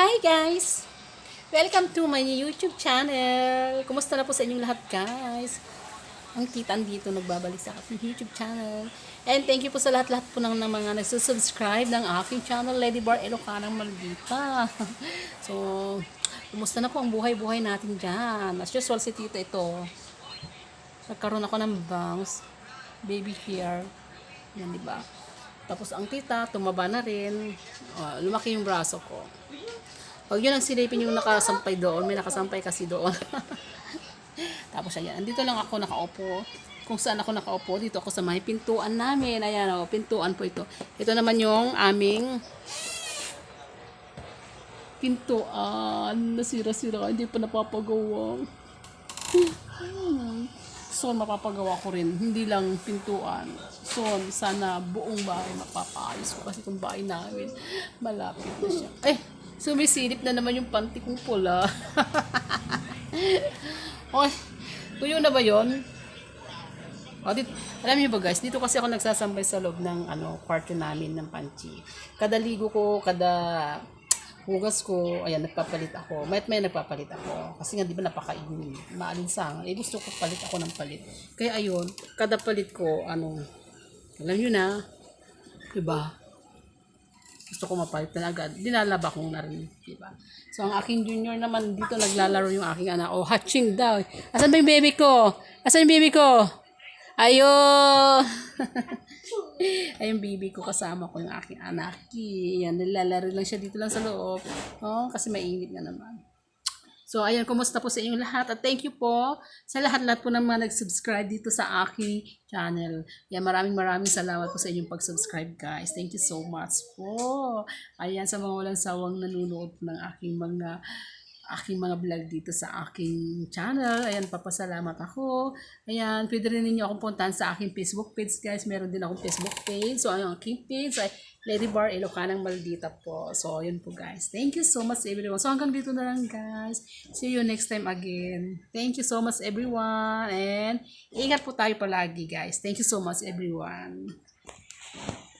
Hi guys! Welcome to my YouTube channel! Kumusta na po sa inyong lahat guys? Ang tita dito nagbabalik sa aking YouTube channel. And thank you po sa lahat-lahat po ng, ng mga nagsusubscribe ng aking channel, Lady Bar Elocanang Maldita. so, kumusta na po ang buhay-buhay natin dyan? As usual si tita ito. Nagkaroon ako ng bangs, baby hair. Yan, di ba? Tapos ang tita, tumaba na rin. Ah, lumaki yung braso ko. Huwag yun ang silipin yung nakasampay doon. May nakasampay kasi doon. Tapos ayan, andito lang ako nakaupo. Kung saan ako nakaupo, dito ako sa may pintuan namin. Ayan o, pintuan po ito. Ito naman yung aming pintuan. Nasira-sira, hindi pa napapagawa. So, mapapagawa ko rin. Hindi lang pintuan. So, sana buong bahay mapapaayos ko kasi itong bahay namin malapit na siya. Eh, sumisilip na naman yung panty kong pula. Oy, tuyo na ba yon? O, dit, alam niyo ba guys, dito kasi ako nagsasambay sa loob ng ano, kwarto namin ng panty. Kada ligo ko, kada hugas ko, ayan, nagpapalit ako. Mayat may nagpapalit ako. Kasi nga, di ba napakainin, maalinsangan. Eh, gusto ko palit ako ng palit. Kaya ayun, kada palit ko, ano, alam nyo na, di ba? Gusto ko mapalit na agad. Dinalaba ko na rin, di ba? So, ang aking junior naman, dito naglalaro yung aking anak. Oh, hatching daw. Asan ba yung baby ko? Asan yung baby ko? Ayo! Ay, yung baby ko kasama ko yung aking anak. Yan, nilalaro lang siya dito lang sa loob. Oh, kasi mainit nga naman. So, ayan, kumusta po sa inyong lahat? At thank you po sa lahat-lahat po ng mga nag-subscribe dito sa aking channel. Yan, maraming maraming salamat po sa inyong pag-subscribe, guys. Thank you so much po. Ayan, sa mga walang sawang nanonood ng aking mga aking mga vlog dito sa aking channel. Ayan, papasalamat ako. Ayan, pwede rin ninyo akong puntahan sa aking Facebook page, guys. Meron din akong Facebook page. So, ang aking page ay Lady Bar Ilocanang Maldita po. So, yun po, guys. Thank you so much, everyone. So, hanggang dito na lang, guys. See you next time again. Thank you so much, everyone. And, ingat po tayo palagi, guys. Thank you so much, everyone.